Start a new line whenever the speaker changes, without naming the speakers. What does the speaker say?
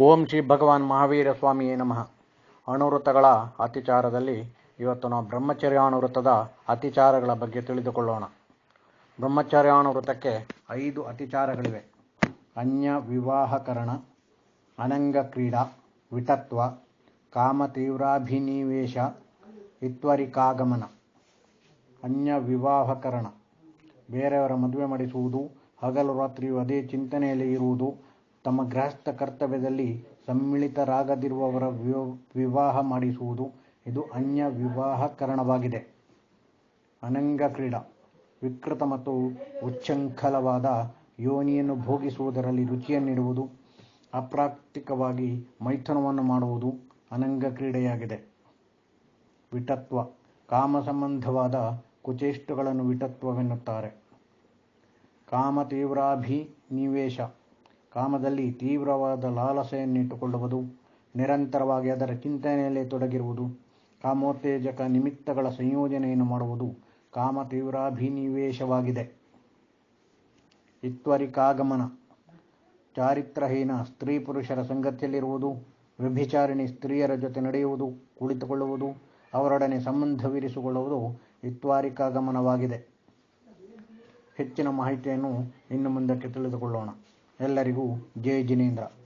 ಓಂ ಶ್ರೀ ಭಗವಾನ್ ಮಹಾವೀರ ಸ್ವಾಮಿಯೇ ನಮಃ. ಅಣುವೃತಗಳ ಅತಿಚಾರದಲ್ಲಿ ಇವತ್ತು ನಾವು ಬ್ರಹ್ಮಚರ್ಯಾಣುವೃತದ ಅತಿಚಾರಗಳ ಬಗ್ಗೆ ತಿಳಿದುಕೊಳ್ಳೋಣ. ಬ್ರಹ್ಮಚರ್ಯಾಣುವೃತಕ್ಕೆ ಐದು ಅತಿಚಾರಗಳಿವೆ. ಅನ್ಯ ವಿವಾಹಕರಣ, ಅನಂಗ ಕ್ರೀಡಾ ವಿಟತ್ವ ಕಾಮತೀವ್ರಾಭಿನಿವೇಶ ಇತ್ವರಿಕಾಗಮನ. ಅನ್ಯ ವಿವಾಹಕರಣ. ಬೇರೆಯವರ ಮದುವೆ ಮಾಡಿಸುವುದು, ಹಗಲು ರಾತ್ರಿಯು ಅದೇ ಚಿಂತನೆಯಲ್ಲಿ ಇರುವುದು ತಮ್ಮ ಗೃಹಸ್ಥ ಕರ್ತವ್ಯದಲ್ಲಿ ಸಮ್ಮಿಳಿತರಾಗದಿರುವವರ ವಿವಾಹ ಮಾಡಿಸುವುದು ಇದು ಅನ್ಯ ವಿವಾಹಕರಣವಾಗಿದೆ. ಅನಂಗ ಕ್ರೀಡಾ, ವಿಕೃತ ಮತ್ತು ಉಚ್ಛೃಂಖಲವಾದ ಯೋನಿಯನ್ನು ಭೋಗಿಸುವುದರಲ್ಲಿ ರುಚಿಯನ್ನಿಡುವುದು ಅಪ್ರಾಕ್ತಿಕವಾಗಿ ಮೈಥುನವನ್ನು ಮಾಡುವುದು ಅನಂಗ ಕ್ರೀಡೆಯಾಗಿದೆ. ವಿಟತ್ವ ಕಾಮ ಸಂಬಂಧವಾದ ಕುಚೇಷ್ಟುಗಳನ್ನು ವಿಟತ್ವವೆನ್ನುತ್ತಾರೆ. ಕಾಮ ತೀವ್ರಾಭಿನಿವೇಶ ಕಾಮದಲ್ಲಿ ತೀವ್ರವಾದ ಲಾಲಸೆಯನ್ನಿಟ್ಟುಕೊಳ್ಳುವುದು ನಿರಂತರವಾಗಿ ಅದರ ಚಿಂತನೆಯಲ್ಲಿ ತೊಡಗಿರುವುದು, ಕಾಮೋತ್ತೇಜಕ ನಿಮಿತ್ತಗಳ ಸಂಯೋಜನೆಯನ್ನು ಮಾಡುವುದು ಕಾಮ ತೀವ್ರಾಭಿನಿವೇಶವಾಗಿದೆ. ಇತ್ವರಿಕಾಗಮನ, ಚಾರಿತ್ರಹೀನ ಸ್ತ್ರೀ ಪುರುಷರ ಸಂಗತಿಯಲ್ಲಿರುವುದು, ವ್ಯಭಿಚಾರಿಣಿ ಸ್ತ್ರೀಯರ ಜೊತೆ ನಡೆಯುವುದು, ಕುಳಿತುಕೊಳ್ಳುವುದು, ಅವರೊಡನೆ ಸಂಬಂಧವಿರಿಸಿಕೊಳ್ಳುವುದು ಇತ್ವಾರಿಕಾಗಮನವಾಗಿದೆ. ಹೆಚ್ಚಿನ ಮಾಹಿತಿಯನ್ನು ಇನ್ನು ಮುಂದಕ್ಕೆ ತಿಳಿದುಕೊಳ್ಳೋಣ. ಎಲ್ಲರಿಗೂ ಜೈ ಜಿನೇಂದ್ರ.